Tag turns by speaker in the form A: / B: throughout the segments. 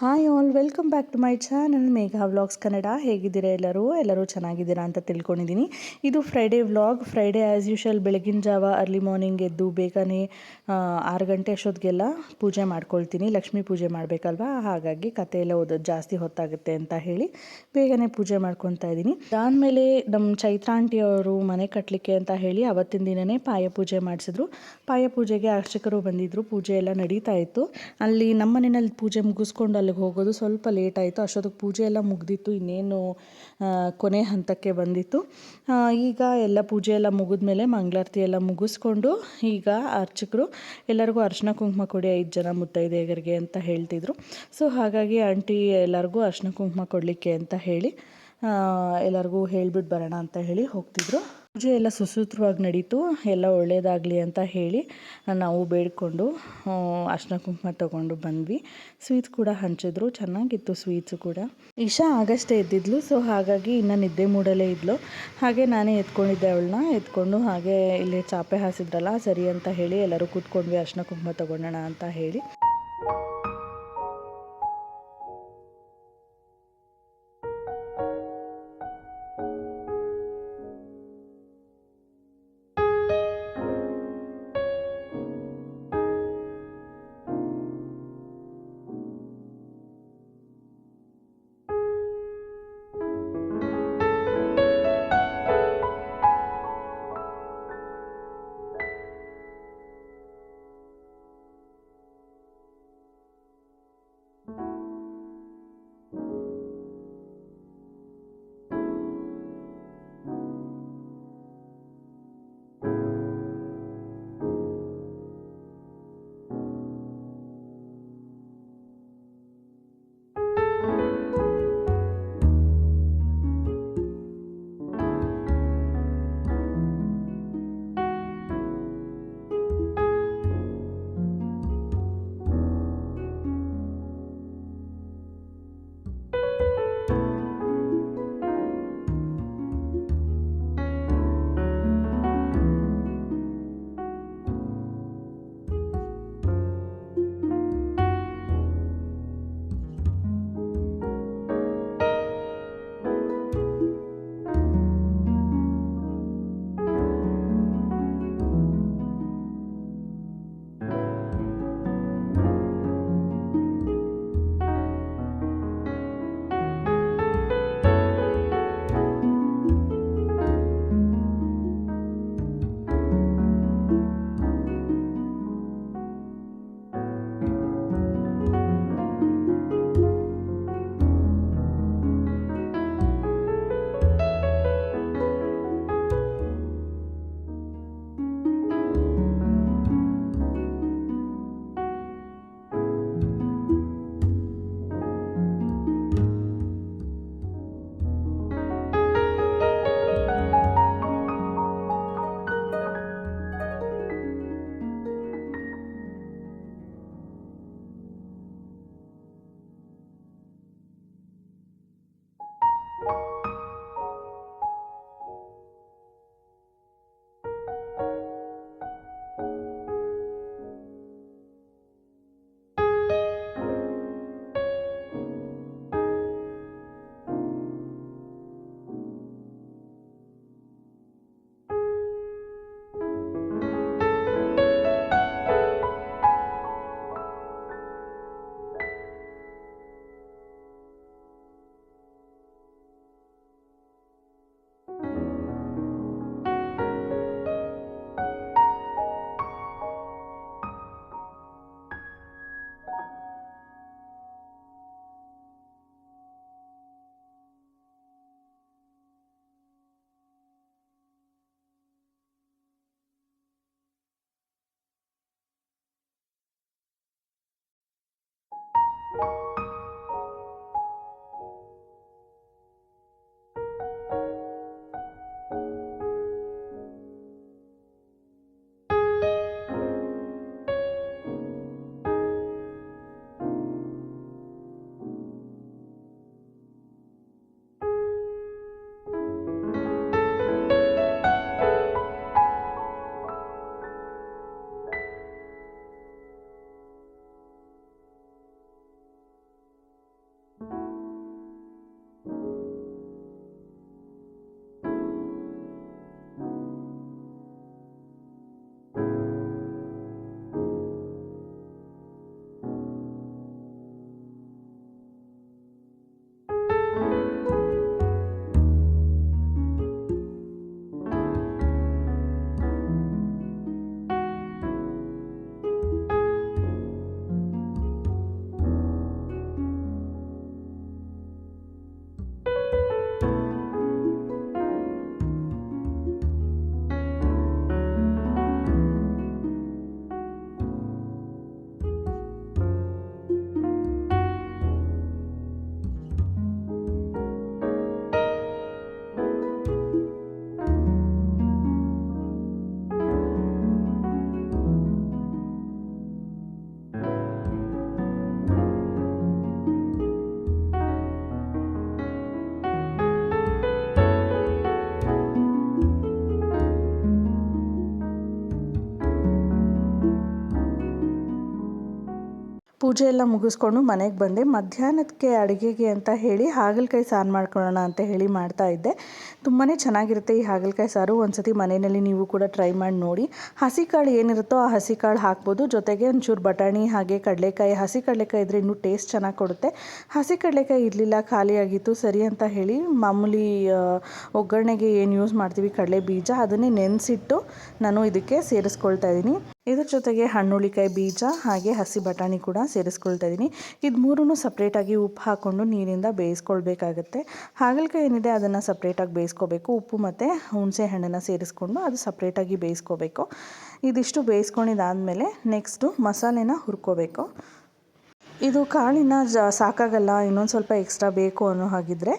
A: Hi all welcome back to my channel Megha vlogs Kannada ಹೇಗಿದ್ದೀರಾ ಎಲ್ಲರೂ? ಎಲ್ಲರೂ ಚೆನ್ನಾಗಿದ್ದೀರಾ ಅಂತ ತಿಳ್ಕೊಂಡಿದ್ದೀನಿ. ಇದು Friday vlog Friday as usual ಬೆಳಗಿನ ಜಾವ ಅರ್ಲಿ ಮಾರ್ನಿಂಗ್ ಎದ್ದು ಬೇಗನೆ ಆರು ಗಂಟೆ ಅಷ್ಟೊತ್ತಿಗೆಲ್ಲ ಪೂಜೆ ಮಾಡ್ಕೊಳ್ತೀನಿ. ಲಕ್ಷ್ಮೀ ಪೂಜೆ ಮಾಡಬೇಕಲ್ವಾ? ಹಾಗಾಗಿ ಕತೆ ಎಲ್ಲ ಓದೋದು ಜಾಸ್ತಿ ಹೊತ್ತಾಗುತ್ತೆ ಅಂತ ಹೇಳಿ ಬೇಗನೆ ಪೂಜೆ ಮಾಡ್ಕೊತಾ ಇದ್ದೀನಿ. ಅದಾದಮೇಲೆ ನಮ್ಮ ಚೈತ್ರಾಂಟಿಯವರು ಮನೆ ಕಟ್ಟಲಿಕ್ಕೆ ಅಂತ ಹೇಳಿ ಅವತ್ತಿನ ದಿನವೇ ಪಾಯ ಪೂಜೆ ಮಾಡಿಸಿದ್ರು. ಪಾಯ ಪೂಜೆಗೆ ಅರ್ಚಕರು ಬಂದಿದ್ದರು ಪೂಜೆ ಎಲ್ಲ ನಡೀತಾ ಇತ್ತು. ಅಲ್ಲಿ ನಮ್ಮ ಮನೆಯಲ್ಲಿ ಪೂಜೆ ಮುಗಿಸ್ಕೊಂಡು ಅಲ್ಲಿಗೆ ಹೋಗೋದು ಸ್ವಲ್ಪ ಲೇಟ್ ಆಯಿತು. ಅಷ್ಟೊತ್ತಿಗೆ ಪೂಜೆ ಎಲ್ಲ ಮುಗ್ದಿತ್ತು. ಇನ್ನೇನು ಕೊನೆ ಹಂತಕ್ಕೆ ಬಂದಿತ್ತು. ಈಗ ಎಲ್ಲ ಪೂಜೆ ಎಲ್ಲ ಮುಗಿದ್ಮೇಲೆ ಮಂಗಳಾರತಿ ಎಲ್ಲ ಮುಗಿಸ್ಕೊಂಡು ಈಗ ಅರ್ಚಕರು ಎಲ್ಲರಿಗೂ ಅರ್ಶಿನ ಕುಂಕುಮ ಕೊಡಿ ಐದು ಜನ ಮುತ್ತೈದೆಯರಿಗೆ ಅಂತ ಹೇಳ್ತಿದ್ರು. ಸೊ, ಹಾಗಾಗಿ ಆಂಟಿ ಎಲ್ಲರಿಗೂ ಅರ್ಶಿನ ಕುಂಕುಮ ಕೊಡಲಿಕ್ಕೆ ಅಂತ ಹೇಳಿ ಎಲ್ಲರಿಗೂ ಹೇಳ್ಬಿಟ್ಟು ಬರೋಣ ಅಂತ ಹೇಳಿ ಹೋಗ್ತಿದ್ರು. ಪೂಜೆ ಎಲ್ಲ ಸುಸೂತ್ರವಾಗಿ ನಡೀತು, ಎಲ್ಲ ಒಳ್ಳೆಯದಾಗಲಿ ಅಂತ ಹೇಳಿ ನಾವು ಬೇಡಿಕೊಂಡು ಅರ್ಶಿನ ಕುಂಕುಮ ತಗೊಂಡು ಬಂದ್ವಿ. ಸ್ವೀಟ್ಸ್ ಕೂಡ ಹಂಚಿದ್ರು, ಚೆನ್ನಾಗಿತ್ತು ಸ್ವೀಟ್ಸು ಕೂಡ. ಇಶಾ ಆಗಷ್ಟೇ ಎದ್ದಿದ್ಲು, ಸೊ ಹಾಗಾಗಿ ಇನ್ನು ನಿದ್ದೆ ಮೂಡಲೇ ಇದ್ಲು. ಹಾಗೆ ನಾನೇ ಎತ್ಕೊಂಡಿದ್ದೆ ಅವಳನ್ನ, ಎತ್ಕೊಂಡು ಹಾಗೆ ಇಲ್ಲಿ ಚಾಪೆ ಹಾಸಿದ್ರಲ್ಲ, ಸರಿ ಅಂತ ಹೇಳಿ ಎಲ್ಲರೂ ಕೂತ್ಕೊಂಡ್ವಿ, ಅರ್ಶಿನ ಕುಂಕುಮ ತಗೊಂಡೋಣ ಅಂತ ಹೇಳಿ. Thank you. ಪೂಜೆ ಎಲ್ಲ ಮುಗಿಸ್ಕೊಂಡು ಮನೆಗೆ ಬಂದೆ. ಮಧ್ಯಾಹ್ನಕ್ಕೆ ಅಡುಗೆಗೆ ಅಂತ ಹೇಳಿ ಹಾಗಲಕಾಯಿ ಸಾರು ಮಾಡ್ಕೊಳ್ಳೋಣ ಅಂತ ಹೇಳಿ ಮಾಡ್ತಾ ಇದ್ದೆ. ತುಂಬಾ ಚೆನ್ನಾಗಿರುತ್ತೆ ಈ ಹಾಗಲಕಾಯಿ ಸಾರು. ಒಂದ್ಸತಿ ಮನೆಯಲ್ಲಿ ನೀವು ಕೂಡ ಟ್ರೈ ಮಾಡಿ ನೋಡಿ. ಹಸಿ ಕಾಳು ಏನಿರುತ್ತೋ ಆ ಹಸಿ ಕಾಳು ಹಾಕ್ಬೋದು. ಜೊತೆಗೆ ಒಂಚೂರು ಬಟಾಣಿ ಹಾಗೆ ಕಡಲೆಕಾಯಿ. ಹಸಿ ಕಡಲೆಕಾಯಿ ಇದ್ದರೆ ಇನ್ನೂ ಟೇಸ್ಟ್ ಚೆನ್ನಾಗಿ ಕೊಡುತ್ತೆ. ಹಸಿ ಕಡಲೆಕಾಯಿ ಇರಲಿಲ್ಲ ಖಾಲಿಯಾಗಿತ್ತು ಸರಿ ಅಂತ ಹೇಳಿ ಮಾಮೂಲಿ ಒಗ್ಗರಣೆಗೆ ಏನು ಯೂಸ್ ಮಾಡ್ತೀವಿ ಕಡಲೆ ಬೀಜ, ಅದನ್ನೇ ನೆನೆಸಿಟ್ಟು ನಾನು ಇದಕ್ಕೆ ಸೇರಿಸ್ಕೊಳ್ತಾ ಇದ್ದೀನಿ. ಇದ್ರ ಜೊತೆಗೆ ಹಣ್ಣುಳಿಕಾಯಿ ಬೀಜ ಹಾಗೆ ಹಸಿ ಬಟಾಣಿ ಕೂಡ ಸೇರಿಸ್ಕೊಳ್ತಾ ಇದ್ದೀನಿ. ಇದು ಮೂರೂ ಸಪ್ರೇಟಾಗಿ ಉಪ್ಪು ಹಾಕ್ಕೊಂಡು ನೀರಿಂದ ಬೇಯಿಸ್ಕೊಳ್ಬೇಕಾಗತ್ತೆ. ಹಾಗಲಕಾಯಿ ಏನಿದೆ ಅದನ್ನು ಸಪ್ರೇಟಾಗಿ ಬೇಯಿಸ್ಕೋಬೇಕು. ಉಪ್ಪು ಮತ್ತು ಹುಣಸೆ ಹಣ್ಣನ್ನು ಸೇರಿಸ್ಕೊಂಡು ಅದು ಸಪ್ರೇಟಾಗಿ ಬೇಯಿಸ್ಕೋಬೇಕು. ಇದಿಷ್ಟು ಬೇಯಿಸ್ಕೊಂಡಿದ್ದಾದಮೇಲೆ ನೆಕ್ಸ್ಟು ಮಸಾಲೆನ ಹುರ್ಕೋಬೇಕು. ಇದು ಕಾಳಿನ ಜ ಸಾಕಾಗಲ್ಲ, ಇನ್ನೊಂದು ಸ್ವಲ್ಪ ಎಕ್ಸ್ಟ್ರಾ ಬೇಕು ಅನ್ನೋ ಹಾಗಿದ್ರೆ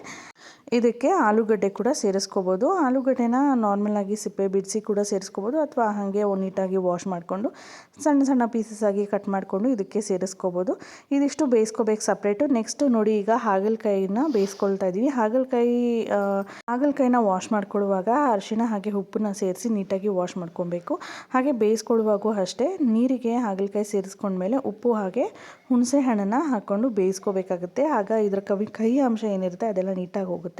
A: ಇದಕ್ಕೆ ಆಲೂಗಡ್ಡೆ ಕೂಡ ಸೇರಿಸ್ಕೋಬೋದು. ಆಲೂಗಡ್ಡೆನ ನಾರ್ಮಲಾಗಿ ಸಿಪ್ಪೆ, ಬಿಡಿಸಿ ಕೂಡ ಸೇರಿಸ್ಕೋಬೋದು ಅಥವಾ ಹಾಗೆ ನೀಟಾಗಿ ವಾಶ್ ಮಾಡಿಕೊಂಡು ಸಣ್ಣ ಸಣ್ಣ ಪೀಸಸ್ ಆಗಿ ಕಟ್ ಮಾಡಿಕೊಂಡು ಇದಕ್ಕೆ ಸೇರಿಸ್ಕೋಬೋದು. ಇದಿಷ್ಟು ಬೇಯಿಸ್ಕೋಬೇಕು ಸಪ್ರೇಟು ನೆಕ್ಸ್ಟು ನೋಡಿ ಈಗ ಹಾಗಲಕಾಯಿನ ಬೇಯಿಸ್ಕೊಳ್ತಾ ಇದ್ದೀವಿ. ಹಾಗಲಕಾಯಿ ಹಾಗಲಕಾಯಿನ ವಾಶ್ ಮಾಡ್ಕೊಳ್ಳುವಾಗ ಅರಿಶಿಣ ಹಾಗೆ ಉಪ್ಪನ್ನ ಸೇರಿಸಿ ನೀಟಾಗಿ ವಾಶ್ ಮಾಡ್ಕೊಬೇಕು. ಹಾಗೆ ಬೇಯಿಸ್ಕೊಳ್ಳುವಾಗೂ ಅಷ್ಟೇ ನೀರಿಗೆ ಹಾಗಲಕಾಯಿ ಸೇರಿಸ್ಕೊಂಡ್ಮೇಲೆ ಉಪ್ಪು ಹಾಗೆ ಹುಣಸೆ ಹಣ್ಣನ್ನು ಹಾಕ್ಕೊಂಡು ಬೇಯಿಸ್ಕೋಬೇಕಾಗುತ್ತೆ. ಆಗ ಇದರ ಕವಿ, ಕಹಿ ಅಂಶ ಏನಿರುತ್ತೆ ಅದೆಲ್ಲ ನೀಟಾಗಿ ಹೋಗುತ್ತೆ.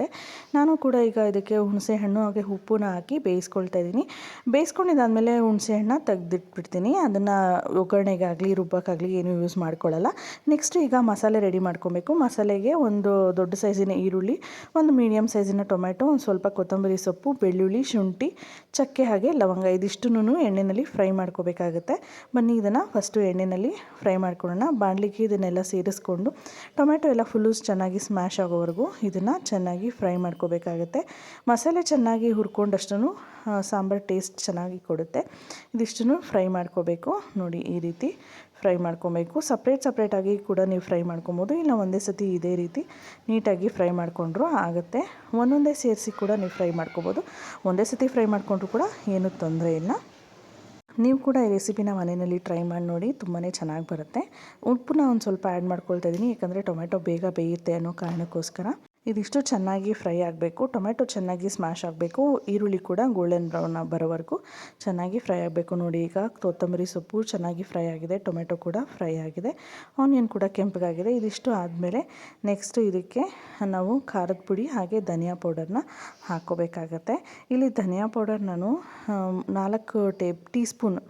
A: ನಾನು ಕೂಡ ಈಗ ಇದಕ್ಕೆ ಹುಣಸೆ ಹಣ್ಣು ಹಾಗೆ ಉಪ್ಪನ್ನ ಹಾಕಿ ಬೇಯಿಸ್ಕೊಳ್ತಾ ಇದ್ದೀನಿ. ಬೇಯಿಸ್ಕೊಂಡಿದ್ದಾದಮೇಲೆ ಹುಣಸೆ ಹಣ್ಣು ತೆಗೆದಿಟ್ಬಿಡ್ತೀನಿ. ಅದನ್ನು ಒಗ್ಗರಣೆಗಾಗಲಿ, ರುಬ್ಬಕ್ಕಾಗಲಿ ಏನು ಯೂಸ್ ಮಾಡ್ಕೊಳ್ಳಲ್ಲ ನೆಕ್ಸ್ಟ್ ಈಗ ಮಸಾಲೆ ರೆಡಿ ಮಾಡ್ಕೊಬೇಕು. ಮಸಾಲೆಗೆ ಒಂದು ದೊಡ್ಡ ಸೈಜಿನ ಈರುಳ್ಳಿ, ಒಂದು ಮೀಡಿಯಮ್ ಸೈಜಿನ ಟೊಮೆಟೊ ಒಂದು ಸ್ವಲ್ಪ ಕೊತ್ತಂಬರಿ ಸೊಪ್ಪು, ಬೆಳ್ಳುಳ್ಳಿ, ಶುಂಠಿ, ಚಕ್ಕೆ ಹಾಗೆ ಲವಂಗ ಇದಿಷ್ಟನ್ನೂ ಎಣ್ಣೆಯಲ್ಲಿ ಫ್ರೈ ಮಾಡ್ಕೋಬೇಕಾಗುತ್ತೆ. ಬನ್ನಿ ಇದನ್ನು ಫಸ್ಟು ಎಣ್ಣೆಯಲ್ಲಿ ಫ್ರೈ ಮಾಡ್ಕೊಳ್ಳೋಣ. ಬಾಣಲಿಗೆ ಇದನ್ನೆಲ್ಲ ಸೇರಿಸ್ಕೊಂಡು ಟೊಮೆಟೊ ಎಲ್ಲ ಫುಲ್ಲು ಚೆನ್ನಾಗಿ ಸ್ಮ್ಯಾಶ್ ಆಗೋವರೆಗೂ ಇದನ್ನು ಚೆನ್ನಾಗಿ ಫ್ರೈ ಮಾಡ್ಕೋಬೇಕಾಗುತ್ತೆ. ಮಸಾಲೆ ಚೆನ್ನಾಗಿ ಹುರ್ಕೊಂಡಷ್ಟು ಸಾಂಬಾರು ಟೇಸ್ಟ್ ಚೆನ್ನಾಗಿ ಕೊಡುತ್ತೆ. ಇದಿಷ್ಟನ್ನು ಫ್ರೈ ಮಾಡ್ಕೋಬೇಕು. ನೋಡಿ, ಈ ರೀತಿ ಫ್ರೈ ಮಾಡ್ಕೊಬೇಕು. ಸಪ್ರೇಟ್ ಸಪ್ರೇಟಾಗಿ ಕೂಡ ನೀವು ಫ್ರೈ ಮಾಡ್ಕೊಬೋದು. ಇಲ್ಲ ಒಂದೇ ಸತಿ ಇದೇ ರೀತಿ ನೀಟಾಗಿ ಫ್ರೈ ಮಾಡಿಕೊಂಡ್ರು ಆಗುತ್ತೆ. ಒಂದೊಂದೇ ಸೇರಿಸಿ ಕೂಡ ನೀವು ಫ್ರೈ ಮಾಡ್ಕೊಬೋದು. ಒಂದೇ ಸತಿ ಫ್ರೈ ಮಾಡಿಕೊಂಡ್ರು ಕೂಡ ಏನೂ ತೊಂದರೆ ಇಲ್ಲ. ನೀವು ಕೂಡ ಈ ರೆಸಿಪಿನ ಮನೆಯಲ್ಲಿ ಟ್ರೈ ಮಾಡಿ ನೋಡಿ ತುಂಬಾ ಚೆನ್ನಾಗಿ ಬರುತ್ತೆ. ಉಪ್ಪನ್ನ ಒಂದು ಸ್ವಲ್ಪ ಆ್ಯಡ್ ಮಾಡ್ಕೊಳ್ತಾ ಇದ್ದೀನಿ ಯಾಕಂದರೆ ಟೊಮೆಟೊ ಬೇಗ ಬೇಯುತ್ತೆ ಅನ್ನೋ ಕಾರಣಕ್ಕೋಸ್ಕರ. ಇದಿಷ್ಟು ಚೆನ್ನಾಗಿ ಫ್ರೈ ಆಗಬೇಕು, ಟೊಮೆಟೊ ಚೆನ್ನಾಗಿ ಸ್ಮ್ಯಾಶ್ ಆಗಬೇಕು, ಈರುಳ್ಳಿ ಕೂಡ ಗೋಲ್ಡನ್ ಬ್ರೌನ್ ಬರೋವರೆಗೂ ಚೆನ್ನಾಗಿ ಫ್ರೈ ಆಗಬೇಕು ನೋಡಿ. ಈಗ ಕೊತ್ತಂಬರಿ ಸೊಪ್ಪು ಚೆನ್ನಾಗಿ ಫ್ರೈ ಆಗಿದೆ, ಟೊಮೆಟೊ ಕೂಡ ಫ್ರೈ ಆಗಿದೆ, ಆನಿಯನ್ ಕೂಡ ಕೆಂಪಗಾಗಿದೆ ಇದಿಷ್ಟು ಆದಮೇಲೆ ನೆಕ್ಸ್ಟು ಇದಕ್ಕೆ ನಾವು ಖಾರದ ಪುಡಿ ಹಾಗೆ ಧನಿಯಾ ಪೌಡರ್ನ ಹಾಕೋಬೇಕಾಗತ್ತೆ ಇಲ್ಲಿ ಧನಿಯಾ ಪೌಡರ್ ನಾನು ನಾಲ್ಕು ಟೇ ಟೀ ಸ್ಪೂನ್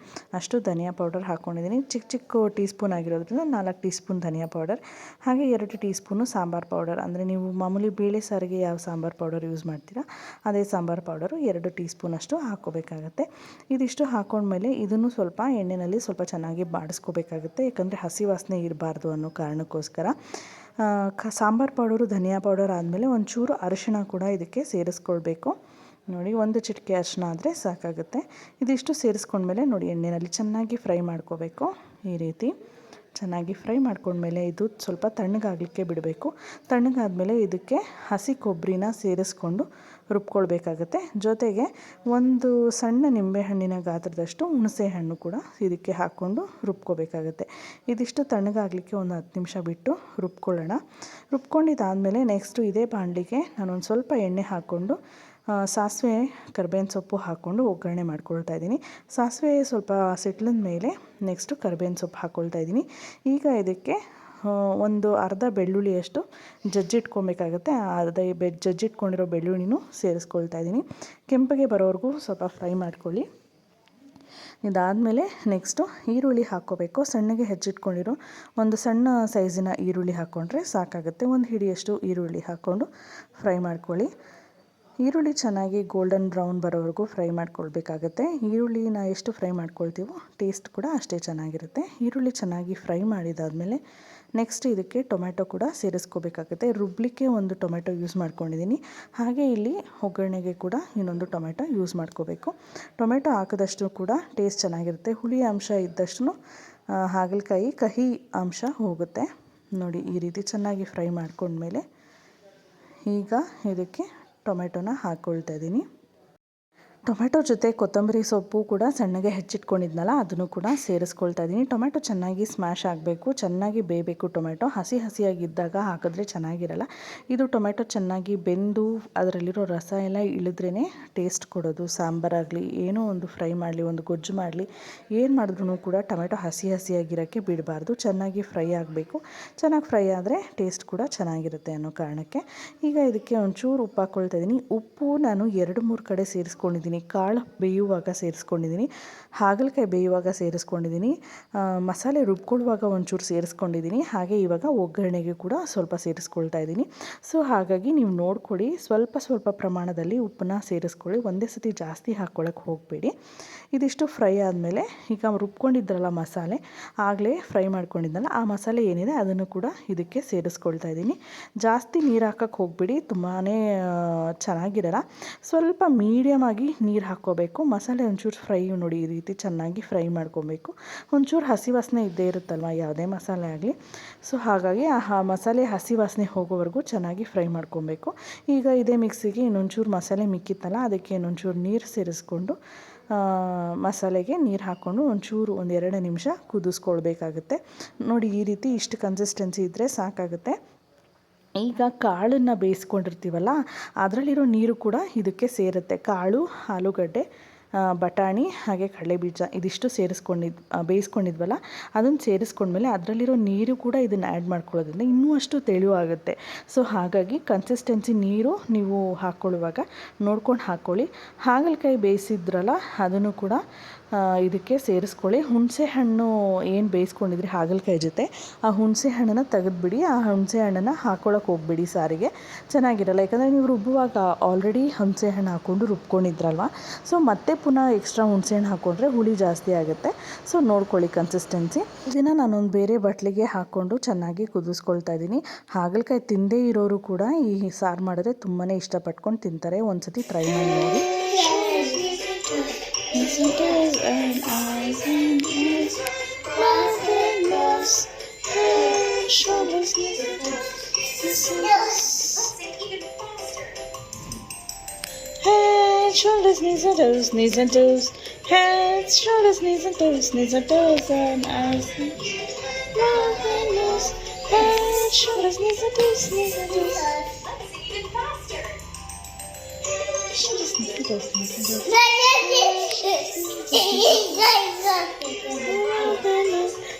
A: ಅಷ್ಟು ಧನಿಯಾ ಪೌಡರ್ ಹಾಕ್ಕೊಂಡಿದ್ದೀನಿ ಚಿಕ್ಕ ಚಿಕ್ಕ ಟೀ ಸ್ಪೂನ್ ಆಗಿರೋದ್ರಿಂದ ನಾಲ್ಕು ಟೀ ಸ್ಪೂನ್ ಧನಿಯಾ ಪೌಡರ್ ಹಾಗೆ ಎರಡು ಟೀ ಸ್ಪೂನು ಸಾಂಬಾರು ಪೌಡರ್ ಅಂದರೆ ನೀವು ಮಾಮೂಲಿ ಬೇಳೆ ಸಾರಿಗೆ ಯಾವ ಸಾಂಬಾರು ಪೌಡರ್ ಯೂಸ್ ಮಾಡ್ತೀರಾ, ಅದೇ ಸಾಂಬಾರು ಪೌಡರು ಎರಡು ಟೀ ಸ್ಪೂನಷ್ಟು ಹಾಕ್ಕೋಬೇಕಾಗತ್ತೆ. ಇದಿಷ್ಟು ಹಾಕೊಂಡ್ಮೇಲೆ ಇದನ್ನು ಸ್ವಲ್ಪ ಎಣ್ಣೆಯಲ್ಲಿ ಸ್ವಲ್ಪ ಚೆನ್ನಾಗಿ ಬಾಡಿಸ್ಕೋಬೇಕಾಗುತ್ತೆ, ಯಾಕಂದರೆ ಹಸಿ ವಾಸನೆ ಇರಬಾರ್ದು ಅನ್ನೋ ಕಾರಣಕ್ಕೋಸ್ಕರ. ಕ, ಸಾಂಬಾರು ಪೌಡರು, ಧನಿಯಾ ಪೌಡರ್ ಆದಮೇಲೆ ಒಂಚೂರು ಅರಿಶಿಣ ಕೂಡ ಇದಕ್ಕೆ ಸೇರಿಸ್ಕೊಳ್ಬೇಕು. ನೋಡಿ, ಒಂದು ಚಿಟಿಕೆ ಅರಿಶಿನ ಆದರೆ ಸಾಕಾಗುತ್ತೆ. ಇದಿಷ್ಟು ಸೇರಿಸ್ಕೊಂಡ್ಮೇಲೆ ನೋಡಿ ಎಣ್ಣೆಯಲ್ಲಿ ಚೆನ್ನಾಗಿ ಫ್ರೈ ಮಾಡ್ಕೋಬೇಕು ಈ ರೀತಿ. ಚೆನ್ನಾಗಿ ಫ್ರೈ ಮಾಡ್ಕೊಂಡ್ಮೇಲೆ ಇದು ಸ್ವಲ್ಪ ತಣ್ಣಗಾಗಲಿಕ್ಕೆ ಬಿಡಬೇಕು. ತಣ್ಣಗಾದಮೇಲೆ ಇದಕ್ಕೆ ಹಸಿ ಕೊಬ್ಬರಿನ ಸೇರಿಸ್ಕೊಂಡು ರುಬ್ಕೊಳ್ಬೇಕಾಗತ್ತೆ. ಜೊತೆಗೆ ಒಂದು ಸಣ್ಣ ನಿಂಬೆಹಣ್ಣಿನ ಗಾತ್ರದಷ್ಟು ಹುಣಸೆ ಹಣ್ಣು ಕೂಡ ಇದಕ್ಕೆ ಹಾಕ್ಕೊಂಡು ರುಬ್ಕೋಬೇಕಾಗತ್ತೆ. ಇದಿಷ್ಟು ತಣ್ಣಗಾಗಲಿಕ್ಕೆ ಒಂದು ಹತ್ತು ನಿಮಿಷ ಬಿಟ್ಟು ರುಬ್ಕೊಳ್ಳೋಣ. ರುಬ್ಕೊಂಡಿದ್ದಾದಮೇಲೆ ನೆಕ್ಸ್ಟು ಇದೇ ಬಾಣಲಿಗೆ ನಾನೊಂದು ಸ್ವಲ್ಪ ಎಣ್ಣೆ ಹಾಕ್ಕೊಂಡು ಸಾಸಿವೆ ಕರ್ಬೇವಿನ ಸೊಪ್ಪು ಹಾಕ್ಕೊಂಡು ಒಗ್ಗರಣೆ ಮಾಡ್ಕೊಳ್ತಾ ಇದ್ದೀನಿ. ಸಾಸಿವೆ ಸ್ವಲ್ಪ ಸಿಟ್ಲಿನ ಮೇಲೆ ನೆಕ್ಸ್ಟು ಕರ್ಬೇವಿನ ಸೊಪ್ಪು ಹಾಕ್ಕೊಳ್ತಾ ಇದ್ದೀನಿ. ಈಗ ಇದಕ್ಕೆ ಒಂದು ಅರ್ಧ ಬೆಳ್ಳುಳ್ಳಿಯಷ್ಟು ಜಜ್ಜಿಟ್ಕೊಬೇಕಾಗುತ್ತೆ. ಅರ್ಧ ಬೆ, ಜಜ್ಜಿಟ್ಕೊಂಡಿರೋ ಬೆಳ್ಳುಳ್ಳಿನೂ ಸೇರಿಸ್ಕೊಳ್ತಾ ಇದ್ದೀನಿ. ಕೆಂಪಗೆ ಬರೋವರೆಗೂ ಸ್ವಲ್ಪ ಫ್ರೈ ಮಾಡ್ಕೊಳ್ಳಿ. ಇದಾದಮೇಲೆ ನೆಕ್ಸ್ಟು ಈರುಳ್ಳಿ ಹಾಕ್ಕೋಬೇಕು. ಸಣ್ಣಗೆ ಹೆಚ್ಚಿಟ್ಕೊಂಡಿರೋ ಒಂದು ಸಣ್ಣ ಸೈಜಿನ ಈರುಳ್ಳಿ ಹಾಕ್ಕೊಂಡ್ರೆ ಸಾಕಾಗುತ್ತೆ. ಒಂದು ಹಿಡಿಯಷ್ಟು ಈರುಳ್ಳಿ ಹಾಕ್ಕೊಂಡು ಫ್ರೈ ಮಾಡ್ಕೊಳ್ಳಿ. ಈರುಳ್ಳಿ ಚೆನ್ನಾಗಿ ಗೋಲ್ಡನ್ ಬ್ರೌನ್ ಬರೋವರೆಗೂ ಫ್ರೈ ಮಾಡ್ಕೊಳ್ಬೇಕಾಗತ್ತೆ. ಈರುಳ್ಳಿನ ಎಷ್ಟು ಫ್ರೈ ಮಾಡ್ಕೊಳ್ತೀವೋ ಟೇಸ್ಟ್ ಕೂಡ ಅಷ್ಟೇ ಚೆನ್ನಾಗಿರುತ್ತೆ. ಈರುಳ್ಳಿ ಚೆನ್ನಾಗಿ ಫ್ರೈ ಮಾಡಿದಾದಮೇಲೆ ನೆಕ್ಸ್ಟ್ ಇದಕ್ಕೆ ಟೊಮೆಟೊ ಕೂಡ ಸೇರಿಸ್ಕೋಬೇಕಾಗುತ್ತೆ. ರುಬ್ಲಿಕ್ಕೆ ಒಂದು ಟೊಮೆಟೊ ಯೂಸ್ ಮಾಡ್ಕೊಂಡಿದ್ದೀನಿ ಹಾಗೆ ಇಲ್ಲಿ ಒಗ್ಗರಣೆಗೆ ಕೂಡ ಇನ್ನೊಂದು ಟೊಮೆಟೊ ಯೂಸ್ ಮಾಡ್ಕೋಬೇಕು. ಟೊಮೆಟೊ ಹಾಕಿದಷ್ಟು ಕೂಡ ಟೇಸ್ಟ್ ಚೆನ್ನಾಗಿರುತ್ತೆ. ಹುಳಿ ಅಂಶ ಇದ್ದಷ್ಟು ಹಾಗಲಕಾಯಿ ಕಹಿ ಅಂಶ ಹೋಗುತ್ತೆ. ನೋಡಿ ಈ ರೀತಿ ಚೆನ್ನಾಗಿ ಫ್ರೈ ಮಾಡ್ಕೊಂಡ್ಮೇಲೆ ಈಗ ಇದಕ್ಕೆ ಟೊಮೆಟೊನ ಹಾಕ್ಕೊಳ್ತಾ ಇದ್ದೀನಿ. ಟೊಮೆಟೊ ಜೊತೆ ಕೊತ್ತಂಬರಿ ಸೊಪ್ಪು ಕೂಡ ಸಣ್ಣಗೆ ಹೆಚ್ಚಿಟ್ಕೊಂಡಿದ್ನಲ್ಲ, ಅದನ್ನು ಕೂಡ ಸೇರಿಸ್ಕೊಳ್ತಾ ಇದ್ದೀನಿ ಟೊಮೆಟೊ ಚೆನ್ನಾಗಿ ಸ್ಮ್ಯಾಶ್ ಆಗಬೇಕು, ಚೆನ್ನಾಗಿ ಬೇಯಬೇಕು. ಟೊಮೆಟೊ ಹಸಿ ಹಸಿಯಾಗಿದ್ದಾಗ ಹಾಕಿದ್ರೆ ಚೆನ್ನಾಗಿರಲ್ಲ. ಇದು ಟೊಮೆಟೊ ಚೆನ್ನಾಗಿ ಬೆಂದು ಅದರಲ್ಲಿರೋ ರಸ ಎಲ್ಲ ಇಳಿದ್ರೇ ಟೇಸ್ಟ್ ಕೊಡೋದು. ಸಾಂಬಾರಾಗಲಿ ಏನೋ ಒಂದು ಫ್ರೈ ಮಾಡಲಿ, ಒಂದು ಗೊಜ್ಜು ಮಾಡಲಿ, ಏನು ಮಾಡಿದ್ರೂ ಕೂಡ ಟೊಮೆಟೊ ಹಸಿ ಹಸಿಯಾಗಿರೋಕ್ಕೆ ಬಿಡಬಾರ್ದು. ಚೆನ್ನಾಗಿ ಫ್ರೈ ಆಗಬೇಕು. ಚೆನ್ನಾಗಿ ಫ್ರೈ ಆದರೆ ಟೇಸ್ಟ್ ಕೂಡ ಚೆನ್ನಾಗಿರುತ್ತೆ ಅನ್ನೋ ಕಾರಣಕ್ಕೆ. ಈಗ ಇದಕ್ಕೆ ಒಂಚೂರು ಉಪ್ಪು ಹಾಕ್ಕೊಳ್ತಾ ಇದ್ದೀನಿ ಉಪ್ಪು ನಾನು ಎರಡು ಮೂರು ಕಡೆ ಸೇರಿಸ್ಕೊಂಡಿದ್ದೀನಿ ಕಾಳು ಬೇಯುವಾಗ ಸೇರಿಸ್ಕೊಂಡಿದ್ದೀನಿ. ಹಾಗಲಕಾಯಿ ಬೇಯುವಾಗ ಸೇರಿಸ್ಕೊಂಡಿದ್ದೀನಿ. ಮಸಾಲೆ ರುಬ್ಕೊಳ್ಳುವಾಗ ಒಂಚೂರು ಸೇರಿಸ್ಕೊಂಡಿದ್ದೀನಿ. ಹಾಗೆ ಇವಾಗ ಒಗ್ಗರಣೆಗೆ ಕೂಡ ಸ್ವಲ್ಪ ಸೇರಿಸ್ಕೊಳ್ತಾ ಇದ್ದೀನಿ. ಸೊ, ಹಾಗಾಗಿ ನೀವು ನೋಡ್ಕೊಳ್ಳಿ, ಸ್ವಲ್ಪ ಸ್ವಲ್ಪ ಪ್ರಮಾಣದಲ್ಲಿ ಉಪ್ಪನ್ನ ಸೇರಿಸ್ಕೊಳ್ಳಿ. ಒಂದೇ ಸತಿ ಜಾಸ್ತಿ ಹಾಕ್ಕೊಳ್ಳೋಕೆ ಹೋಗಬೇಡಿ. ಇದಿಷ್ಟು ಫ್ರೈ ಆದಮೇಲೆ ಈಗ ರುಬ್ಕೊಂಡಿದ್ರಲ್ಲ ಮಸಾಲೆ, ಆಗಲೇ ಫ್ರೈ ಮಾಡ್ಕೊಂಡಿದ್ದಲ್ಲ ಆ ಮಸಾಲೆ ಏನಿದೆ ಅದನ್ನು ಕೂಡ ಇದಕ್ಕೆ ಸೇರಿಸ್ಕೊಳ್ತಾ ಇದ್ದೀನಿ. ಜಾಸ್ತಿ ನೀರು ಹಾಕಕ್ಕೆ ಹೋಗಬೇಡಿ ತುಂಬಾ ಚೆನ್ನಾಗಿರಲ್ಲ. ಸ್ವಲ್ಪ ಮೀಡಿಯಮ್ ಆಗಿ ನೀರು ಹಾಕ್ಕೋಬೇಕು. ಮಸಾಲೆ ಒಂಚೂರು ಫ್ರೈ ನೋಡಿ ಈ ರೀತಿ ಚೆನ್ನಾಗಿ ಫ್ರೈ ಮಾಡ್ಕೊಬೇಕು. ಒಂಚೂರು ಹಸಿ ವಾಸನೆ ಇದ್ದೇ ಇರುತ್ತಲ್ವ, ಯಾವುದೇ ಮಸಾಲೆ ಆಗಲಿ. ಸೊ ಹಾಗಾಗಿ ಆ ಮಸಾಲೆ ಹಸಿ ವಾಸನೆ ಹೋಗೋವರೆಗೂ ಚೆನ್ನಾಗಿ ಫ್ರೈ ಮಾಡ್ಕೊಬೇಕು. ಈಗ ಇದೇ ಮಿಕ್ಸಿಗೆ ಇನ್ನೊಂಚೂರು ಮಸಾಲೆ ಮಿಕ್ಕಿತ್ತಲ್ಲ, ಅದಕ್ಕೆ ಇನ್ನೊಂಚೂರು ನೀರು ಸೇರಿಸ್ಕೊಂಡು ಮಸಾಲೆಗೆ ನೀರು ಹಾಕ್ಕೊಂಡು ಒಂಚೂರು ಒಂದು ಎರಡು ನಿಮಿಷ ಕುದಿಸ್ಕೊಳ್ಬೇಕಾಗುತ್ತೆ. ನೋಡಿ ಈ ರೀತಿ ಇಷ್ಟು ಕನ್ಸಿಸ್ಟೆನ್ಸಿ ಇದ್ದರೆ ಸಾಕಾಗುತ್ತೆ. ಈಗ ಕಾಳನ್ನು ಬೇಯಿಸ್ಕೊಂಡಿರ್ತೀವಲ್ಲ ಅದರಲ್ಲಿರೋ ನೀರು ಕೂಡ ಇದಕ್ಕೆ ಸೇರುತ್ತೆ. ಕಾಳು ಆಲೂಗಡ್ಡೆ ಬಟಾಣಿ ಹಾಗೆ ಕಡಲೆಬೀಜ ಇದಿಷ್ಟು ಸೇರಿಸ್ಕೊಂಡಿದ್ ಬೇಯಿಸ್ಕೊಂಡಿದ್ವಲ್ಲ ಅದನ್ನು ಸೇರಿಸ್ಕೊಂಡ್ಮೇಲೆ ಅದರಲ್ಲಿರೋ ನೀರು ಕೂಡ ಇದನ್ನು ಆ್ಯಡ್ ಮಾಡ್ಕೊಳ್ಳೋದ್ರಿಂದ ಇನ್ನೂ ಅಷ್ಟು ತೆಳುವಾಗುತ್ತೆ. ಸೊ ಹಾಗಾಗಿ ಕನ್ಸಿಸ್ಟೆನ್ಸಿ ನೀರು ನೀವು ಹಾಕ್ಕೊಳ್ಳುವಾಗ ನೋಡ್ಕೊಂಡು ಹಾಕ್ಕೊಳ್ಳಿ ಹಾಗಲಕಾಯಿ ಬೇಯಿಸಿದ್ರಲ್ಲ, ಅದನ್ನು ಕೂಡ ಇದಕ್ಕೆ ಸೇರಿಸ್ಕೊಳ್ಳಿ. ಹುಣಸೆ ಹಣ್ಣು ಏನು ಬೇಯಿಸ್ಕೊಂಡಿದ್ರಿ ಹಾಗಲಕಾಯಿ ಜೊತೆ, ಆ ಹುಣಸೆ ಹಣ್ಣನ್ನು ತೆಗೆದುಬಿಡಿ, ಆ ಹುಣಸೆ ಹಣ್ಣನ್ನು ಹಾಕ್ಕೊಳಕ್ಕೆ ಹೋಗ್ಬಿಡಿ ಸಾರಿಗೆ. ಚೆನ್ನಾಗಿರಲ್ಲ. ಯಾಕಂದರೆ ನೀವು ರುಬ್ಬುವಾಗ ಆಲ್ರೆಡಿ ಹುಣಸೆ ಹಣ್ಣು ಹಾಕ್ಕೊಂಡು ರುಬ್ಕೊಂಡಿದ್ರಲ್ವ? ಸೊ ಮತ್ತೆ ಪುನಃ ಎಕ್ಸ್ಟ್ರಾ ಹುಣ್ಸೆಹಣ್ಣು ಹಾಕ್ಕೊಂಡ್ರೆ ಹುಳಿ ಜಾಸ್ತಿ ಆಗುತ್ತೆ. ಸೊ ನೋಡ್ಕೊಳ್ಳಿ ಕನ್ಸಿಸ್ಟೆನ್ಸಿ ಇದನ್ನು ನಾನೊಂದು ಬೇರೆ ಬಟ್ಲಿಗೆ ಹಾಕ್ಕೊಂಡು ಚೆನ್ನಾಗಿ ಕುದಿಸ್ಕೊಳ್ತಾ ಇದ್ದೀನಿ. ಹಾಗಲಕಾಯಿ ತಿಂದೇ ಇರೋರು ಕೂಡ ಈ ಸಾರು ಮಾಡಿದ್ರೆ ತುಂಬಾ ಇಷ್ಟಪಟ್ಕೊಂಡು ತಿಂತಾರೆ. ಒಂದ್ಸತಿ ಟ್ರೈ ಮಾಡಿ ನೋಡಿ. Head, shoulders, knees and toes, knees and toes. Head, shoulders, knees and toes, knees and toes, and eyes. Mouth and nose. Head, shoulders, knees and toes, knees and toes. Shoulders, knees and toes, knees and toes.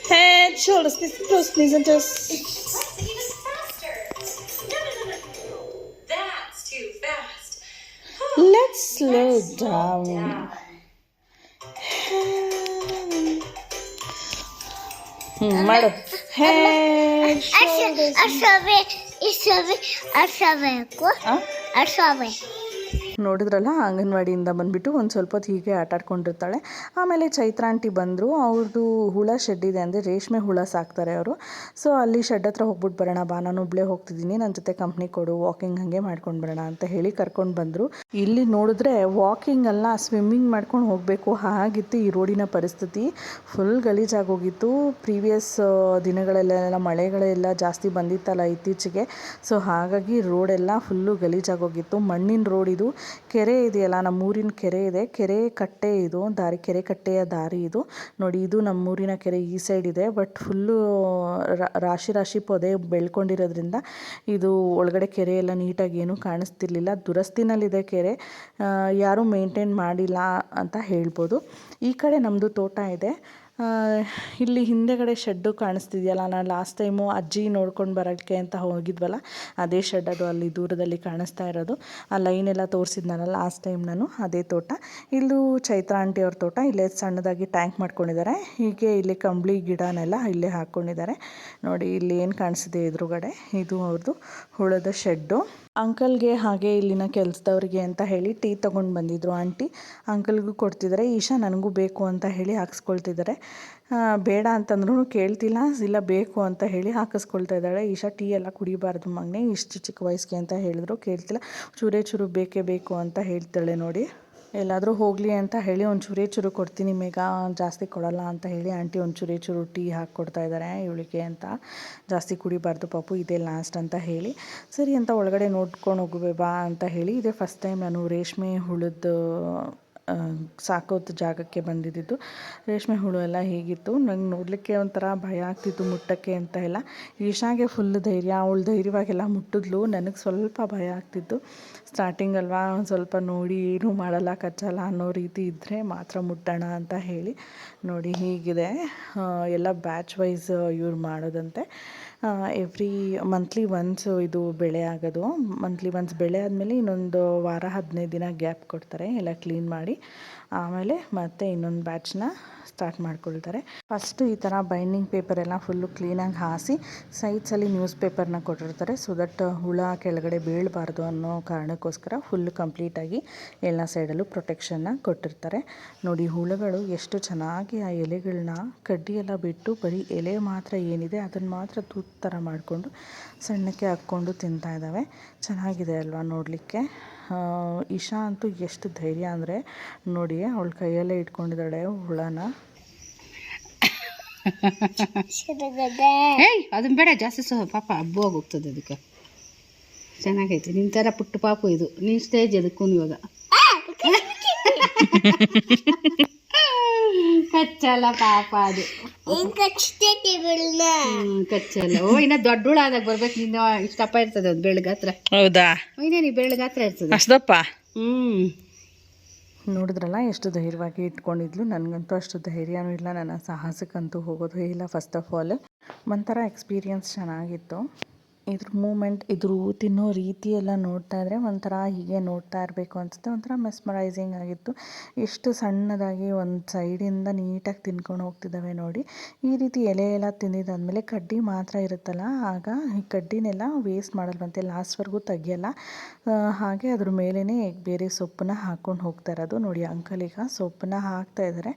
A: Head, shoulders, knees and toes, knees and toes. Let's slow down.
B: Down.
A: ಹ್ಮ್ ಮಾಡು head
C: ಅರ್ಸವೆ ಇಸವೆ ಅರ್ಸಬೇಕು ಅರ್ಸವೆ
A: ನೋಡಿದ್ರಲ್ಲ, ಅಂಗನವಾಡಿಯಿಂದ ಬಂದುಬಿಟ್ಟು ಒಂದು ಸ್ವಲ್ಪ ಹೊತ್ತು ಹೀಗೆ ಆಟಾಡ್ಕೊಂಡಿರ್ತಾಳೆ. ಆಮೇಲೆ Chaitra aunty ಬಂದರು. ಅವ್ರದ್ದು ಹುಳ ಶೆಡ್ ಇದೆ ಅಂದರೆ ರೇಷ್ಮೆ ಹುಳ ಸಾಕ್ತಾರೆ ಅವರು. ಸೊ ಅಲ್ಲಿ ಶೆಡ್ ಹತ್ರ ಹೋಗ್ಬಿಟ್ಟು ಬರೋಣ ಬಾ, ನಾನು ಒಬ್ಬಳೇ ಹೋಗ್ತಿದ್ದೀನಿ ನನ್ನ ಜೊತೆ ಕಂಪ್ನಿ ಕೊಡು ವಾಕಿಂಗ್ ಹಾಗೆ ಮಾಡ್ಕೊಂಡು ಬರೋಣ ಅಂತ ಹೇಳಿ ಕರ್ಕೊಂಡು ಬಂದರು. ಇಲ್ಲಿ ನೋಡಿದ್ರೆ ವಾಕಿಂಗ್ ಅಲ್ಲ ಸ್ವಿಮ್ಮಿಂಗ್ ಮಾಡ್ಕೊಂಡು ಹೋಗಬೇಕು. ಹಾಗಿತ್ತು ಈ ರೋಡಿನ ಪರಿಸ್ಥಿತಿ. ಫುಲ್ ಗಲೀಜಾಗೋಗಿತ್ತು. ಪ್ರೀವಿಯಸ್ ದಿನಗಳಲ್ಲೆಲ್ಲ ಮಳೆಗಳೆಲ್ಲ ಜಾಸ್ತಿ ಬಂದಿತ್ತಲ್ಲ ಇತ್ತೀಚೆಗೆ. ಸೊ ಹಾಗಾಗಿ ರೋಡೆಲ್ಲ ಫುಲ್ಲು ಗಲೀಜಾಗೋಗಿತ್ತು. ಮಣ್ಣಿನ ರೋಡ್ ಇದು. ಕೆರೆ ಇದೆಯಲ್ಲ, ನಮ್ಮೂರಿನ ಕೆರೆ ಇದೆ. ಕೆರೆ ಕಟ್ಟೆ ಇದು, ದಾರಿ, ಕೆರೆ ಕಟ್ಟೆಯ ದಾರಿ ಇದು. ನೋಡಿ, ಇದು ನಮ್ಮೂರಿನ ಕೆರೆ ಈ ಸೈಡ್ ಇದೆ ಬಟ್ ಫುಲ್ಲು ರಾಶಿ ರಾಶಿ ಪೊದೆ ಬೆಳ್ಕೊಂಡಿರೋದ್ರಿಂದ ಇದು ಒಳಗಡೆ ಕೆರೆ ಎಲ್ಲ ನೀಟಾಗಿ ಏನೂ ಕಾಣಿಸ್ತಿರ್ಲಿಲ್ಲ. ದುರಸ್ತಿನಲ್ಲಿದೆ ಕೆರೆ. ಯಾರೂ ಮೇಂಟೈನ್ ಮಾಡಿಲ್ಲ ಅಂತ ಹೇಳ್ಬೋದು. ಈ ಕಡೆ ನಮ್ಮದು ತೋಟ ಇದೆ. ಇಲ್ಲಿ ಹಿಂದೆಗಡೆ ಶೆಡ್ಡು ಕಾಣಿಸ್ತಿದೆಯಲ್ಲ, ನಾನು ಲಾಸ್ಟ್ ಟೈಮು ಅಜ್ಜಿ ನೋಡ್ಕೊಂಡು ಬರೋಕ್ಕೆ ಅಂತ ಹೋಗಿದ್ವಲ್ಲ, ಅದೇ ಶೆಡ್ ಅದು ಅಲ್ಲಿ ದೂರದಲ್ಲಿ ಕಾಣಿಸ್ತಾ ಇರೋದು. ಆ ಲೈನ್ ಎಲ್ಲ ತೋರಿಸಿದ್ನಲ್ಲ ಲಾಸ್ಟ್ ಟೈಮ್ ನಾನು, ಅದೇ ತೋಟ. ಇಲ್ಲೂ ಚೈತ್ರ ಆಂಟಿ ಅವ್ರ ತೋಟ, ಇಲ್ಲೇ ಸಣ್ಣದಾಗಿ ಟ್ಯಾಂಕ್ ಮಾಡ್ಕೊಂಡಿದ್ದಾರೆ. ಹೀಗೆ ಇಲ್ಲಿ ಕಂಬಳಿ ಗಿಡನೆಲ್ಲ ಇಲ್ಲೇ ಹಾಕ್ಕೊಂಡಿದ್ದಾರೆ ನೋಡಿ, ಇಲ್ಲಿ ಏನು ಕಾಣಿಸಿದೆ ಎದುರುಗಡೆ? ಇದು ಅವ್ರದ್ದು ಹುಳದ ಶೆಡ್ಡು ಅಂಕಲ್ಗೆ ಹಾಗೆ ಇಲ್ಲಿನ ಕೆಲಸದವ್ರಿಗೆ ಅಂತ ಹೇಳಿ ಟೀ ತೊಗೊಂಡು ಬಂದಿದ್ರು ಆಂಟಿ. ಅಂಕಲ್ಗೂ ಕೊಡ್ತಿದ್ದಾರೆ ಈಶಾ ನನಗೂ ಬೇಕು ಅಂತ ಹೇಳಿ ಹಾಕಿಸ್ಕೊಳ್ತಿದ್ದಾರೆ ಬೇಡ ಅಂತಂದ್ರೂ ಕೇಳ್ತಿಲ್ಲ, ಇಲ್ಲ ಬೇಕು ಅಂತ ಹೇಳಿ ಹಾಕಿಸ್ಕೊಳ್ತಾ ಇದ್ದಾಳೆ. ಈಶಾ ಟೀ ಎಲ್ಲ ಕುಡಿಬಾರ್ದು ಮಗನೇ, ಇಷ್ಟು ಚಿಕ್ಕ ವಯಸ್ಸಿಗೆ ಅಂತ ಹೇಳಿದ್ರು, ಕೇಳ್ತಿಲ್ಲ. ಚೂರೇ ಚೂರು ಬೇಕೇ ಬೇಕು ಅಂತ ಹೇಳ್ತಾಳೆ ನೋಡಿ. ಎಲ್ಲಾದರೂ ಹೋಗಲಿ ಅಂತ ಹೇಳಿ ಒಂದು ಚೂರೇ ಚೂರು ಕೊಡ್ತೀನಿ ಮೇಘ ಜಾಸ್ತಿ ಕೊಡಲ್ಲ ಅಂತ ಹೇಳಿ ಆಂಟಿ ಒಂದು ಚೂರೇ ಚೂರು ಟೀ ಹಾಕಿ ಕೊಡ್ತಾ ಇದ್ದಾರೆ ಇವಳಿಗೆ ಅಂತ. ಜಾಸ್ತಿ ಕುಡಿಬಾರ್ದು ಪಾಪು ಇದೇ ಲಾಸ್ಟ್ ಅಂತ ಹೇಳಿ. ಸರಿ ಅಂತ ಒಳಗಡೆ ನೋಡ್ಕೊಂಡು ಹೋಗುವೆ ಬಾ ಅಂತ ಹೇಳಿ ಇದೇ ಫಸ್ಟ್ ಟೈಮ್ ನಾನು ರೇಷ್ಮೆ ಹುಳದ ಆ, ಸಾಕೋದು ಜಾಗಕ್ಕೆ ಬಂದಿದ್ದಿದ್ದು. ರೇಷ್ಮೆ ಹುಳು ಎಲ್ಲ ಹೀಗಿತ್ತು. ನಂಗೆ ನೋಡಲಿಕ್ಕೆ ಒಂಥರ ಭಯ ಆಗ್ತಿತ್ತು ಮುಟ್ಟಕ್ಕೆ ಅಂತ ಎಲ್ಲ. ಈಶಾಗೆ ಫುಲ್ ಧೈರ್ಯ, ಅವಳು ಧೈರ್ಯವಾಗೆಲ್ಲ ಮುಟ್ಟಿದ್ಲು. ನನಗೆ ಸ್ವಲ್ಪ ಭಯ ಆಗ್ತಿತ್ತು. ಸ್ಟಾರ್ಟಿಂಗ್ ಅಲ್ವಾ, ಒಂದು ಸ್ವಲ್ಪ ನೋಡಿ ಏನೂ ಮಾಡಲ್ಲ, ಕಚ್ಚಲ್ಲ ಅನ್ನೋ ರೀತಿ ಇದ್ದರೆ ಮಾತ್ರ ಮುಟ್ಟೋಣ ಅಂತ ಹೇಳಿ ನೋಡಿ ಹೀಗಿದೆ. ಎಲ್ಲ ಬ್ಯಾಚ್ ವೈಸ್ ಇವ್ರು ಮಾಡೋದಂತೆ. ಎವ್ರಿ ಮಂತ್ಲಿ ಒನ್ಸ್ ಇದು ಬೆಳೆ ಆಗೋದು. ಮಂತ್ಲಿ ಒನ್ಸ್ ಬೆಳೆ ಆದಮೇಲೆ ಇನ್ನೊಂದು ವಾರ, ಹದಿನೈದು ದಿನ ಗ್ಯಾಪ್ ಕೊಡ್ತಾರೆ, ಎಲ್ಲ ಕ್ಲೀನ್ ಮಾಡಿ. ಆಮೇಲೆ ಮತ್ತೆ ಇನ್ನೊಂದು ಬ್ಯಾಚ್ನ ಸ್ಟಾರ್ಟ್ ಮಾಡ್ಕೊಳ್ತಾರೆ. ಫಸ್ಟು ಈ ಥರ ಬೈಂಡಿಂಗ್ ಪೇಪರ್ ಎಲ್ಲ ಫುಲ್ಲು ಕ್ಲೀನಾಗಿ ಹಾಸಿ ಸೈಡ್ಸಲ್ಲಿ ನ್ಯೂಸ್ ಪೇಪರ್ನ ಕೊಟ್ಟಿರ್ತಾರೆ. ಸೊ ದಟ್ ಹುಳ ಕೆಳಗಡೆ ಬೀಳಬಾರ್ದು ಅನ್ನೋ ಕಾರಣಕ್ಕೋಸ್ಕರ ಫುಲ್ ಕಂಪ್ಲೀಟಾಗಿ ಎಲ್ಲ ಸೈಡಲ್ಲೂ ಪ್ರೊಟೆಕ್ಷನ್ನ ಕೊಟ್ಟಿರ್ತಾರೆ. ನೋಡಿ, ಹುಳುಗಳು ಎಷ್ಟು ಚೆನ್ನಾಗಿ ಆ ಎಲೆಗಳನ್ನ ಕಡ್ಡಿಯೆಲ್ಲ ಬಿಟ್ಟು ಬರೀ ಎಲೆ ಮಾತ್ರ ಏನಿದೆ ಅದನ್ನು ಮಾತ್ರ ತೂತ್ ಥರ ಮಾಡಿಕೊಂಡು ಸಣ್ಣಕ್ಕೆ ಹಾಕ್ಕೊಂಡು ತಿಂತಾ ಇದ್ದಾವೆ. ಚೆನ್ನಾಗಿದೆ ಅಲ್ವಾ ನೋಡಲಿಕ್ಕೆ? ಇಶಾ ಅಂತೂ ಎಷ್ಟು ಧೈರ್ಯ ಅಂದರೆ ನೋಡಿ ಅವಳು ಕೈಯಲ್ಲೇ ಇಟ್ಕೊಂಡಿದ್ದಾಳೆ ಹುಳನ.
D: ಅದನ್ನ ಬೇಡ ಜಾಸ್ತಿ ಸಹ ಪಾಪ ಹಬ್ಬ ಹೋಗ್ತದೆ ಅದಕ್ಕೆ. ಚೆನ್ನಾಗೈತೆ ನಿನ್ನ ಥರ ಪುಟ್ಟ ಪಾಪು ಇದು. ನಿನ್ನ ಸ್ಟೇಜ್ ಅದಕ್ಕೂ ಇವಾಗ ಕಚ್ಚಲ್ಲ ಪಾಪ ಅದು. ಕಚ್ಚಲ್ಲ. ಓ ಇನ್ನ ದೊಡ್ಡೋಳಾದಾಗ ಬರ್ಬೇಕು. ನಿನ್ನ ಇಷ್ಟಪ್ಪ ಇರ್ತದೆ ಅದು ಬೆಳಗಾತ್ರ
A: ಹೌದಾ?
D: ಇನ್ನೇನು ಬೆಳಗಾತ್ರ ಇರ್ತದೆ.
A: ಅಷ್ಟಪ್ಪ
D: ಹ್ಮ್.
A: ನೋಡಿದ್ರಲ್ಲ ಎಷ್ಟು ಧೈರ್ಯವಾಗಿ ಇಟ್ಕೊಂಡಿದ್ಲು. ನನಗಂತೂ ಅಷ್ಟು ಧೈರ್ಯನೂ ಇಲ್ಲ. ನನ್ನ ಸಾಹಸಕ್ಕಂತೂ ಹೋಗೋದು ಇಲ್ಲ ಫಸ್ಟ್ ಆಫ್ ಆಲ್ ಒಂಥರ ಎಕ್ಸ್ಪೀರಿಯನ್ಸ್ ಚೆನ್ನಾಗಿತ್ತು. ಇದ್ರ ಮೂಮೆಂಟ್, ಇದ್ರ ತಿನ್ನೋ ರೀತಿ ಎಲ್ಲ ನೋಡ್ತಾ ಇದ್ರೆ ಒಂಥರ ಹೀಗೆ ನೋಡ್ತಾ ಇರಬೇಕು ಅನಿಸುತ್ತೆ. ಒಂಥರ ಮೆಸ್ಮರೈಸಿಂಗ್ ಆಗಿತ್ತು. ಎಷ್ಟು ಸಣ್ಣದಾಗಿ ಒಂದು ಸೈಡಿಂದ ನೀಟಾಗಿ ತಿನ್ಕೊಂಡು ಹೋಗ್ತಿದ್ದಾವೆ ನೋಡಿ. ಈ ರೀತಿ ಎಲೆ ಎಲ್ಲ ತಿಂದಿದ್ದಾದಮೇಲೆ ಕಡ್ಡಿ ಮಾತ್ರ ಇರುತ್ತಲ್ಲ, ಆಗ ಈ ಕಡ್ಡಿನೆಲ್ಲ ವೇಸ್ಟ್ ಮಾಡಲ್ವಂತೆ ಲಾಸ್ಟ್ವರೆಗೂ ತೆಗಿಯಲ್ಲ. ಹಾಗೆ ಅದ್ರ ಮೇಲೇ ಬೇರೆ ಸೊಪ್ಪನ್ನ ಹಾಕ್ಕೊಂಡು ಹೋಗ್ತಾ ಇರೋದು. ನೋಡಿ ಅಂಕಲ್ ಈಗ ಸೊಪ್ಪನ್ನ ಹಾಕ್ತಾ ಇದ್ದಾರೆ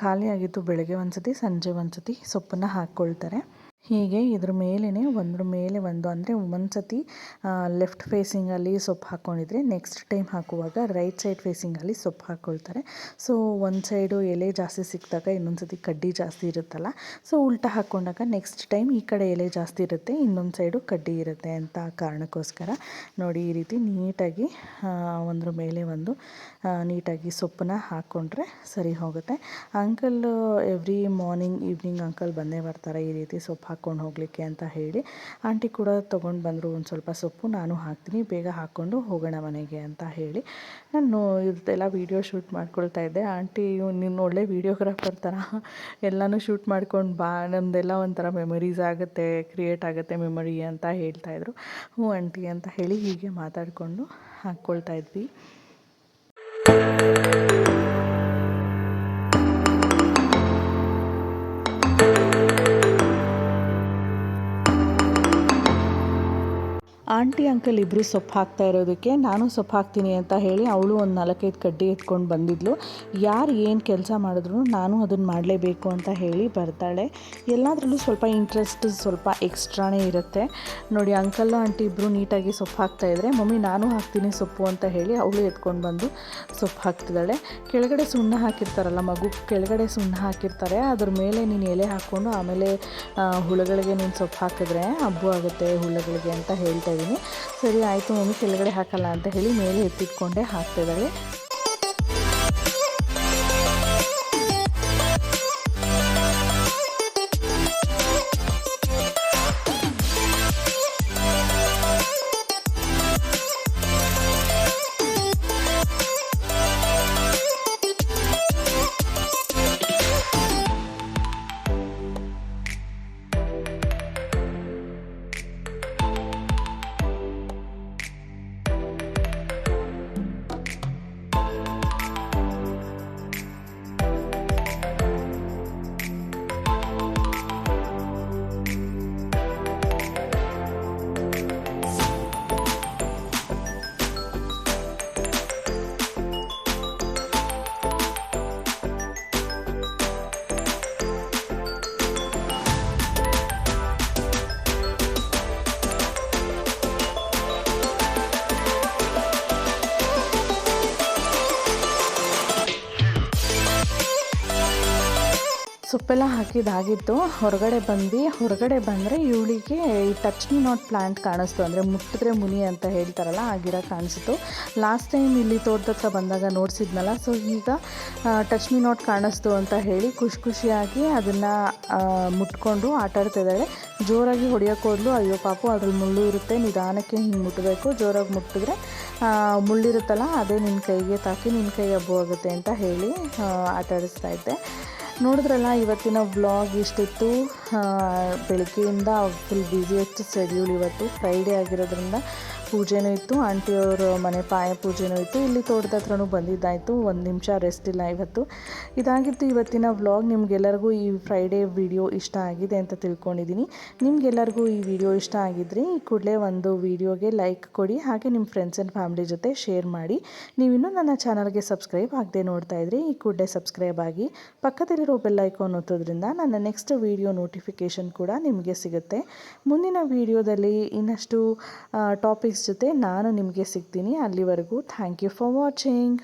A: ಖಾಲಿ ಆಗಿತ್ತು ಬೆಳಗ್ಗೆ ಒಂದ್ಸತಿ, ಸಂಜೆ ಒಂದ್ಸತಿ ಸೊಪ್ಪನ್ನ ಹಾಕ್ಕೊಳ್ತಾರೆ. ಹೀಗೆ ಇದ್ರ ಮೇಲೇ ಒಂದ್ರ ಮೇಲೆ ಒಂದು ಅಂದರೆ ಒಂದು ಸತಿ ಲೆಫ್ಟ್ ಫೇಸಿಂಗಲ್ಲಿ ಸೊಪ್ಪು ಹಾಕ್ಕೊಂಡಿದ್ರೆ ನೆಕ್ಸ್ಟ್ ಟೈಮ್ ಹಾಕುವಾಗ ರೈಟ್ ಸೈಡ್ ಫೇಸಿಂಗಲ್ಲಿ ಸೊಪ್ಪು ಹಾಕ್ಕೊಳ್ತಾರೆ ಸೊ ಒಂದು ಸೈಡು ಎಲೆ ಜಾಸ್ತಿ ಸಿಕ್ಕಿದಾಗ ಇನ್ನೊಂದು ಸತಿ ಕಡ್ಡಿ ಜಾಸ್ತಿ ಇರುತ್ತಲ್ಲ ಸೊ ಉಲ್ಟಾ ಹಾಕ್ಕೊಂಡಾಗ ನೆಕ್ಸ್ಟ್ ಟೈಮ್ ಈ ಕಡೆ ಎಲೆ ಜಾಸ್ತಿ ಇರುತ್ತೆ, ಇನ್ನೊಂದು ಸೈಡು ಕಡ್ಡಿ ಇರುತ್ತೆ ಅಂತ ಕಾರಣಕ್ಕೋಸ್ಕರ ನೋಡಿ ಈ ರೀತಿ ನೀಟಾಗಿ ಒಂದ್ರ ಮೇಲೆ ಒಂದು ನೀಟಾಗಿ ಸೊಪ್ಪನ್ನ ಹಾಕ್ಕೊಂಡ್ರೆ ಸರಿ ಹೋಗುತ್ತೆ. Uncle every morning evening uncle ಬಂದೇ ಬರ್ತಾರೆ ಈ ರೀತಿ ಸೊಪ್ಪು ಹಾಕ್ಕೊಂಡು ಹೋಗಲಿಕ್ಕೆ ಅಂತ ಹೇಳಿ ಆಂಟಿ ಕೂಡ ತೊಗೊಂಡು ಬಂದರು ಒಂದು ಸ್ವಲ್ಪ ಸೊಪ್ಪು, ನಾನು ಹಾಕ್ತೀನಿ, ಬೇಗ ಹಾಕ್ಕೊಂಡು ಹೋಗೋಣ ಮನೆಗೆ ಅಂತ ಹೇಳಿ. ನಾನು ಇವ್ರದ್ದೆಲ್ಲ ವೀಡಿಯೋ ಶೂಟ್ ಮಾಡ್ಕೊಳ್ತಾ ಇದ್ದೆ. ಆಂಟಿ ನೀನು ಒಳ್ಳೆ ವೀಡಿಯೋಗ್ರಾಫರ್ ಥರ ಎಲ್ಲನೂ ಶೂಟ್ ಮಾಡ್ಕೊಂಡು ಬಾ ನಮ್ಮದೆಲ್ಲ ಒಂಥರ ಮೆಮೊರೀಸ್ ಆಗುತ್ತೆ ಕ್ರಿಯೇಟ್ ಆಗುತ್ತೆ ಮೆಮೊರಿ ಅಂತ ಹೇಳ್ತಾಯಿದ್ರು ಹ್ಞೂ ಆಂಟಿ ಅಂತ ಹೇಳಿ ಹೀಗೆ ಮಾತಾಡಿಕೊಂಡು ಹಾಕ್ಕೊಳ್ತಾ ಇದ್ವಿ. ಆಂಟಿ, ಅಂಕಲ್ ಇಬ್ಬರು ಸೊಪ್ಪು ಹಾಕ್ತಾ ಇರೋದಕ್ಕೆ ನಾನು ಸೊಪ್ಪು ಹಾಕ್ತೀನಿ ಅಂತ ಹೇಳಿ ಅವಳು ಒಂದು ನಾಲ್ಕೈದು ಕಡ್ಡಿ ಎತ್ಕೊಂಡು ಬಂದಿದ್ಲು. ಯಾರು ಏನು ಕೆಲಸ ಮಾಡಿದ್ರು ನಾನು ಅದನ್ನು ಮಾಡಲೇಬೇಕು ಅಂತ ಹೇಳಿ ಬರ್ತಾಳೆ. ಎಲ್ಲದರಲ್ಲೂ ಸ್ವಲ್ಪ ಇಂಟ್ರೆಸ್ಟ್ ಸ್ವಲ್ಪ ಎಕ್ಸ್ಟ್ರಾನೇ ಇರುತ್ತೆ. ನೋಡಿ ಅಂಕಲ್ಲು ಆಂಟಿ ಇಬ್ಬರು ನೀಟಾಗಿ ಸೊಪ್ಪು ಹಾಕ್ತಾಯಿದ್ರೆ ಮಮ್ಮಿ, ನಾನು ಹಾಕ್ತೀನಿ ಸೊಪ್ಪು ಅಂತ ಹೇಳಿ ಅವಳು ಎತ್ಕೊಂಡು ಬಂದು ಸೊಪ್ಪು ಹಾಕ್ತಿದ್ದಾಳೆ. ಕೆಳಗಡೆ ಸುಣ್ಣ ಹಾಕಿರ್ತಾರಲ್ಲ ಮಗು, ಕೆಳಗಡೆ ಸುಣ್ಣ ಹಾಕಿರ್ತಾರೆ. ಅದ್ರ ಮೇಲೆ ನೀನು ಎಲೆ ಹಾಕ್ಕೊಂಡು ಆಮೇಲೆ ಹುಳಗಳಿಗೆ ಹುಳುಗಳಿಗೆ ನೀನು ಸೊಪ್ಪು ಹಾಕಿದ್ರೆ ಹಬ್ಬ ಆಗುತ್ತೆ ಹುಳುಗಳಿಗೆ ಅಂತ ಹೇಳ್ತಾ ಇದ್ದೀನಿ ಸರಿ ಆಯಿತು ಮಮ್ಮಿ ಕೆಳಗಡೆ ಹಾಕಲ್ಲ ಅಂತ ಹೇಳಿ ಮೇಲೆ ಎತ್ತಿಟ್ಕೊಂಡೆ ಹಾಕ್ತಿದ್ದಾಳೆ ಸೊಪ್ಪೆಲ್ಲ ಹಾಕಿದಾಗಿತ್ತು ಹೊರಗಡೆ ಬಂದು, ಹೊರಗಡೆ ಬಂದರೆ ಇವಳಿಗೆ ಈ ಟಚ್ ಮಿ ನಾಟ್ ಪ್ಲ್ಯಾಂಟ್ ಕಾಣಿಸ್ತು. ಅಂದರೆ ಮುಟ್ಟಿದ್ರೆ ಮುನಿ ಅಂತ ಹೇಳ್ತಾರಲ್ಲ ಆ ಗಿಡ ಕಾಣಿಸ್ತು. ಲಾಸ್ಟ್ ಟೈಮ್ ಇಲ್ಲಿ ತೋಟದ ಹತ್ರ ಬಂದಾಗ ನೋಡಿಸಿದ್ನಲ್ಲ ಸೊ ಈಗ ಟಚ್ ಮಿ ನಾಟ್ ಕಾಣಿಸ್ತು ಅಂತ ಹೇಳಿ ಖುಷಿ ಖುಷಿಯಾಗಿ ಅದನ್ನು ಮುಟ್ಕೊಂಡು ಆಟ ಆಡ್ತಿದ್ದಾಳೆ ಜೋರಾಗಿ ಹೊಡೆಯೋಕೆ ಹೋದ್ಲು, ಅಯ್ಯೋ ಪಾಪು, ಅದ್ರಲ್ಲಿ ಮುಳ್ಳು ಇರುತ್ತೆ, ನಿಧಾನಕ್ಕೆ ಹಿಂಗೆ ಮುಟ್ಟಬೇಕು ಜೋರಾಗಿ ಮುಟ್ಟಿದ್ರೆ ಮುಳ್ಳಿರುತ್ತಲ್ಲ ಅದೇ ನಿನ್ನ ಕೈಗೆ ತಾಕಿ ನಿನ್ನ ಕೈ ಹಬ್ಬ ಆಗುತ್ತೆ ಅಂತ ಹೇಳಿ ಆಟಾಡಿಸ್ತಾ ಇದ್ದೆ. ನೋಡಿದ್ರಲ್ಲ ಇವತ್ತಿನ ವ್ಲಾಗ್ ಇಷ್ಟಿತ್ತು. ಬೆಳಗ್ಗೆಯಿಂದ ಫುಲ್ ಬ್ಯುಸಿಯೆಸ್ಟ್ ಶೆಡ್ಯೂಲ್ ಇವತ್ತು ಫ್ರೈಡೇ ಆಗಿರೋದ್ರಿಂದ. ಪೂಜೆನೂ ಇತ್ತು, ಆಂಟಿಯವ್ರ ಮನೆ ಪಾಯ ಪೂಜೆನೂ ಇತ್ತು. ಇಲ್ಲಿ ತೋಟದ ಹತ್ರನೂ ಬಂದಿದ್ದಾಯಿತು, ಒಂದು ನಿಮಿಷ ರೆಸ್ಟ್ ಇಲ್ಲ ಇವತ್ತು. ಇದಾಗಿತ್ತು ಇವತ್ತಿನ ವ್ಲಾಗ್, ನಿಮಗೆಲ್ಲರಿಗೂ ಈ ಫ್ರೈಡೇ ವಿಡಿಯೋ ಇಷ್ಟ ಆಗಿದೆ ಅಂತ ತಿಳ್ಕೊಂಡಿದ್ದೀನಿ. ನಿಮಗೆಲ್ಲರಿಗೂ ಈ ವಿಡಿಯೋ ಇಷ್ಟ ಆಗಿದ್ರಿ ಈ ಕೂಡಲೇ ಒಂದು ವಿಡಿಯೋಗೆ ಲೈಕ್ ಕೊಡಿ, ಹಾಗೆ ನಿಮ್ಮ ಫ್ರೆಂಡ್ಸ್ ಆ್ಯಂಡ್ ಫ್ಯಾಮಿಲಿ ಜೊತೆ ಶೇರ್ ಮಾಡಿ. ನೀವಿನ್ನೂ ನನ್ನ ಚಾನಲ್ಗೆ ಸಬ್ಸ್ಕ್ರೈಬ್ ಆಗದೆ ನೋಡ್ತಾ ಇದ್ರಿ ಈ ಕೂಡಲೇ ಸಬ್ಸ್ಕ್ರೈಬ್ ಆಗಿ. ಪಕ್ಕದಲ್ಲಿರೋ ಬೆಲ್ ಐಕಾನ್ ಒತ್ತೋದ್ರಿಂದ ನನ್ನ ನೆಕ್ಸ್ಟ್ ವಿಡಿಯೋ ನೋಟಿಫಿಕೇಷನ್ ಕೂಡ ನಿಮಗೆ ಸಿಗುತ್ತೆ. ಮುಂದಿನ ವಿಡಿಯೋದಲ್ಲಿ ಇನ್ನಷ್ಟು ಟಾಪಿಕ್ಸ್ ಜೊತೆ ನಾನು ನಿಮಗೆ ಸಿಗ್ತೀನಿ ಅಲ್ಲಿವರೆಗೂ. Thank you for watching